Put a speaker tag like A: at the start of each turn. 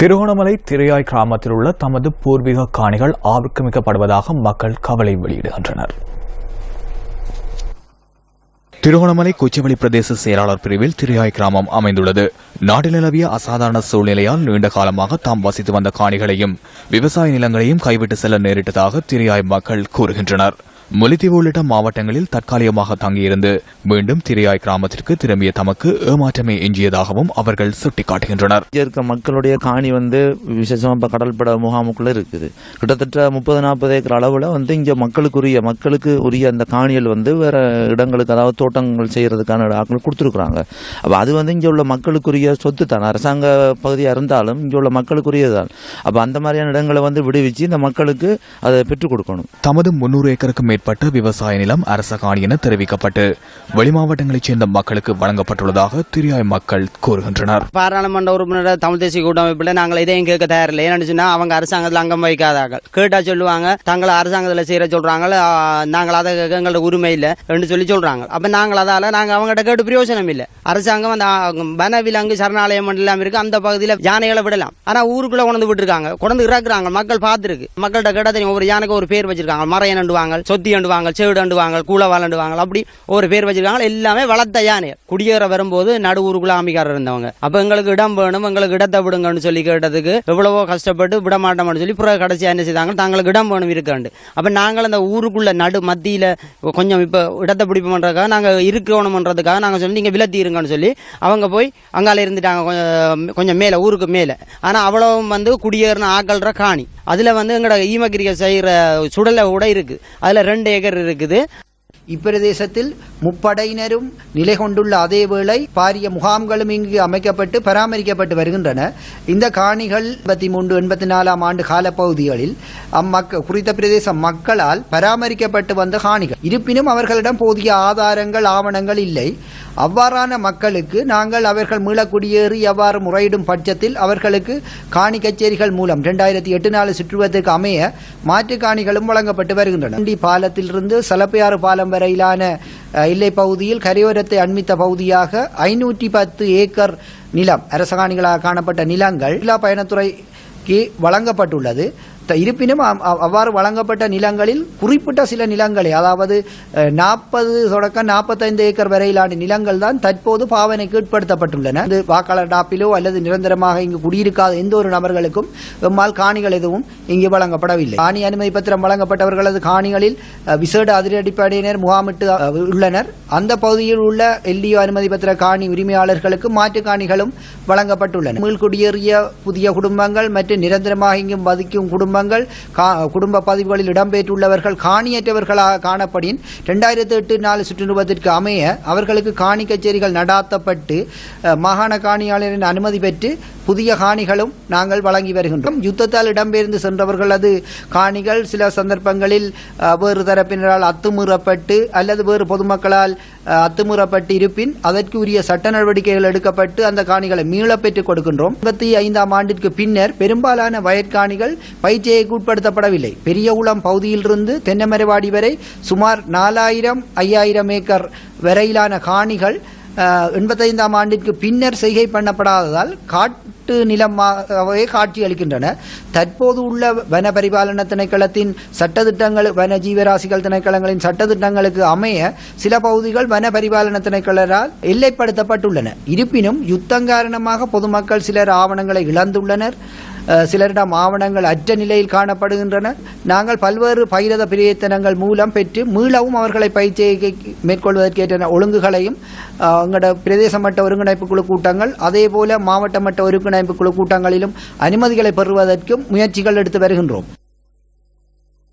A: திருகோணமலை திரையாய் கிராமத்தில் உள்ள தமது பூர்வீக காணிகள் ஆக்கிரமிக்கப்படுவதாக மக்கள் கவலை வெளியிடுகின்றனர். திருகோணமலை கொச்சிவெளி பிரதேச செயலாளர் பிரிவில் திரையாய் கிராமம் அமைந்துள்ளது. நாட்டில் நிலவிய அசாதாரண சூழ்நிலையால் நீண்ட காலமாக தாம் வசித்து வந்த காணிகளையும் விவசாய நிலங்களையும் கைவிட்டு செல்ல நேரிட்டதாக திரையாய் மக்கள் கூறுகின்றனர். முலித்தீவு உள்ளிட்ட மாவட்டங்களில் தற்காலிகமாக தங்கியிருந்து மீண்டும் திரையாய் கிராமத்திற்கு திரும்பிய தமக்கு ஏமாற்றமே எஞ்சியதாகவும் அவர்கள் சுட்டிக்காட்டுகின்றனர்.
B: இருக்க மக்களுடைய காணி வந்து விசேஷமா இப்ப கடல்பட முகாமுக்குள்ள இருக்குது. கிட்டத்தட்ட முப்பது நாற்பது ஏக்கர் அளவுல வந்து இங்க மக்களுக்குரிய மக்களுக்கு உரிய அந்த காணிகள் வந்து வேற இடங்களுக்கு அதாவது தோட்டங்கள் செய்யறதுக்கான ஆட்கள் கொடுத்துருக்குறாங்க. அப்ப அது வந்து இங்க உள்ள மக்களுக்குரிய சொத்து தான். அரசாங்க பகுதியா இருந்தாலும் இங்க உள்ள மக்களுக்குரியதுதான் அப்ப அந்த மாதிரியான இடங்களை வந்து விடுவிச்சு இந்த மக்களுக்கு அதை பெற்றுக் கொடுக்கணும்.
A: தமது முன்னூறு ஏக்கருக்கும் மேற்பட்ட விவசாய நிலம் அரச காணி என தெரிவிக்கப்பட்டு வெளிமாவட்டங்களைச் சேர்ந்த மக்களுக்கு வழங்கப்பட்டுள்ளதாக திரியாய் மக்கள் கூறுகின்றனர்.
C: பாராளுமன்ற உறுப்பினர் தமிழ் தேசிய கூட்டமைப்பில் நாங்கள் இதையும் கேட்க தயாரில்லை. ஏன்னு சொன்னா அவங்க அரசாங்கத்தில் அங்கம் வைக்காதார்கள். கேட்டா சொல்லுவாங்க தங்களை அரசாங்கத்தில் செய்யற சொல்றாங்க நாங்கள் அதை கேட்க எங்களோட உரிமை இல்லை என்று சொல்லி சொல்றாங்க. அப்ப நாங்கள் அதால நாங்க அவங்ககிட்ட கேட்டு பிரயோஜனம் இல்லை. அரசாங்கம் அந்த வனவிலங்கு சரணாலயம் எல்லாம் இருக்கு அந்த பகுதியில் யானைகளை விடலாம். ஆனா ஊருக்குள்ள கொண்டு விட்டுருக்காங்க. கொண்டு இறக்குறாங்க. மக்கள் பார்த்துருக்கு. மக்கள்கிட்ட கேட்டா தெரியும் ஒவ்வொரு யானைக்கு ஒரு பேர் வச்சிருக்காங்க. மரம் அண்டுவாங்க சொத்தி அண்டுவாங்க செவிடு அண்டுவாங்க கூலவால் அண்டுவாங்க அப்படி ஒரு பேர் வச்சு வச்சிருக்காங்க எல்லாமே வளர்த்த யானை குடியேற வரும்போது நடு ஊருக்குள்ள ஆமிக்காரர் இருந்தவங்க. அப்ப எங்களுக்கு இடம் வேணும் எங்களுக்கு இடத்தை விடுங்கன்னு சொல்லி கேட்டதுக்கு எவ்வளவோ கஷ்டப்பட்டு விட மாட்டோம்னு சொல்லி பிறகு கடைசியாக என்ன செய்தாங்க தங்களுக்கு இடம் வேணும் இருக்காண்டு அப்ப நாங்கள் அந்த ஊருக்குள்ள நடு மத்தியில கொஞ்சம் இப்ப இடத்தை பிடிப்போம்ன்றதுக்காக நாங்க இருக்கணும்ன்றதுக்காக நாங்க சொல்லி நீங்க விலத்தி இருங்கன்னு சொல்லி அவங்க போய் அங்கால இருந்துட்டாங்க கொஞ்சம் கொஞ்சம் மேல ஊருக்கு மேல. ஆனா அவ்வளவும் வந்து குடியேறின ஆக்கள்ற காணி. அதுல வந்து எங்களோட ஈமகிரிக்க செய்யற சுடலை கூட இருக்கு. அதுல ரெண்டு ஏக்கர் இருக்குது.
D: இப்பிரதேசத்தில் முப்படையினரும் நிலை கொண்டுள்ள அதே வேளை பாரிய முகாம்களும் இங்கு அமைக்கப்பட்டு பராமரிக்கப்பட்டு வருகின்றன. இந்த காணிகள் எண்பத்தி மூன்று எண்பத்தி நாலாம் ஆண்டு காலப்பகுதிகளில் அம்மக்க குறித்த பிரதேச மக்களால் பராமரிக்கப்பட்டு வந்த காணிகள். இருப்பினும் அவர்களிடம் போதிய ஆதாரங்கள் ஆவணங்கள் இல்லை. அவ்வாறான மக்களுக்கு நாங்கள் அவர்கள் மீளக்குடியேறி எவ்வாறு முறையிடும் பட்சத்தில் அவர்களுக்கு காணி கச்சேரிகள் மூலம் இரண்டாயிரத்தி எட்டு நாலு சுற்றுவதற்கு அமைய மாற்று காணிகளும் வழங்கப்பட்டு வருகின்றன. கண்டி பாலத்திலிருந்து சலப்பையாறு பாலம் வரையிலான இல்லை எல்லை பகுதியில் கரையோரத்தை அண்மித்த பகுதியாக ஐநூற்றி பத்து ஏக்கர் நிலம் அரசகாணிகளாக காணப்பட்ட நிலங்கள் சுற்றுலா பயணத்துறைக்கு வழங்கப்பட்டுள்ளது. இருப்பினும் அவ்- அவ்வாறு வழங்கப்பட்ட நிலங்களில் குறிப்பிட்ட சில நிலங்களே அதாவது நாற்பது தொடக்கம் நாற்பத்தைந்து ஏக்கர் வரையிலான நிலங்கள் தான் தற்போது பாவனைக்கு உட்படுத்தப்பட்டுள்ளன. இது வாக்காளர் டாப்பிலோ அல்லது நிரந்தரமாக இங்கு குடியிருக்காத எந்த ஒரு நபர்களுக்கும் எம்மால் காணிகள் எதுவும் இங்கு வழங்கப்படவில்லை. காணி அனுமதி பத்திரம் வழங்கப்பட்டவர்களது காணிகளில் விசேட அதிரடிப்படையினர் முகாமிட்டு உள்ளனர். அந்த பகுதியில் உள்ள எல்டிஓ அனுமதி பத்திர காணி உரிமையாளர்களுக்கு மாற்று காணிகளும் வழங்கப்பட்டுள்ளன. மீள் குடியேறிய புதிய குடும்பங்கள் மற்றும் நிரந்தரமாக இங்கும் வதிக்கும் குடும்பங்கள் கா- குடும்ப பதிவுகளில் இடம்பெற்றுள்ளவர்கள் காணியற்றவர்களாக காணப்படின் ரெண்டாயிரத்தி எட்டு நாலு சுற்றுருவத்திற்கு அமைய அவர்களுக்கு காணி கச்சேரிகள் நடாத்தப்பட்டு மாகாண காணியாளரின் அனுமதி பெற்று புதிய காணிகளும் நாங்கள் வழங்கி வருகின்றோம். யுத்தத்தால் இடம்பெயர்ந்து சென்றவர்களது காணிகள் சில சந்தர்ப்பங்களில் வேறு தரப்பினரால் அத்துமீறப்பட்டு அல்லது வேறு பொதுமக்களால் அத்துமுறப்பட்டு அத்துமீறப்பட்டு இருப்பின் அதற்குரிய சட்ட நடவடிக்கைகள் எடுக்கப்பட்டு அந்த காணிகளை மீளப் பெற்றுக் கொடுக்கின்றோம். இருபத்தி ஐந்தாம் ஆண்டிற்கு பின்னர் பெரும்பாலான வயற்காணிகள் பயிற்சியைக்கு உட்படுத்தப்படவில்லை. பெரியகுளம் பகுதியிலிருந்து தென்னமரவாடி வரை சுமார் நாலாயிரம் ஐயாயிரம் ஏக்கர் வரையிலான காணிகள் எண்பத்தைந்தாம் ஆண்டிற்கு பின்னர் செய்கை பண்ணப்படாததால் காட்டு நிலமாகவே காட்சி அளிக்கின்றன. தற்போது உள்ள வன பரிபாலன திணைக்களத்தின் சட்டத்திட்டங்கள் வன ஜீவராசிகள் திணைக்களங்களின் சட்டத்திட்டங்களுக்கு அமைய சில பகுதிகள் வன பரிபாலன திணைக்களரால் எல்லைப்படுத்தப்பட்டுள்ளன. இருப்பினும் யுத்தம் காரணமாக பொதுமக்கள் சிலர் ஆவணங்களை இழந்துள்ளனர். சிலரிடம் ஆவணங்கள் அற்ற நிலையில் காணப்படுகின்றன. நாங்கள் பல்வேறு பகிரத பிரயத்தனங்கள் மூலம் பெற்று மீளவும் அவர்களை பயிற்சியை மேற்கொள்வதற்கேற்ற ஒழுங்குகளையும் எங்களோட பிரதேச மட்ட ஒருங்கிணைப்பு குழு கூட்டங்கள் அதே போல மாவட்ட மட்ட ஒருங்கிணைப்பு குழு கூட்டங்களிலும் அனுமதிகளை பெறுவதற்கும் முயற்சிகள் எடுத்து வருகின்றோம்.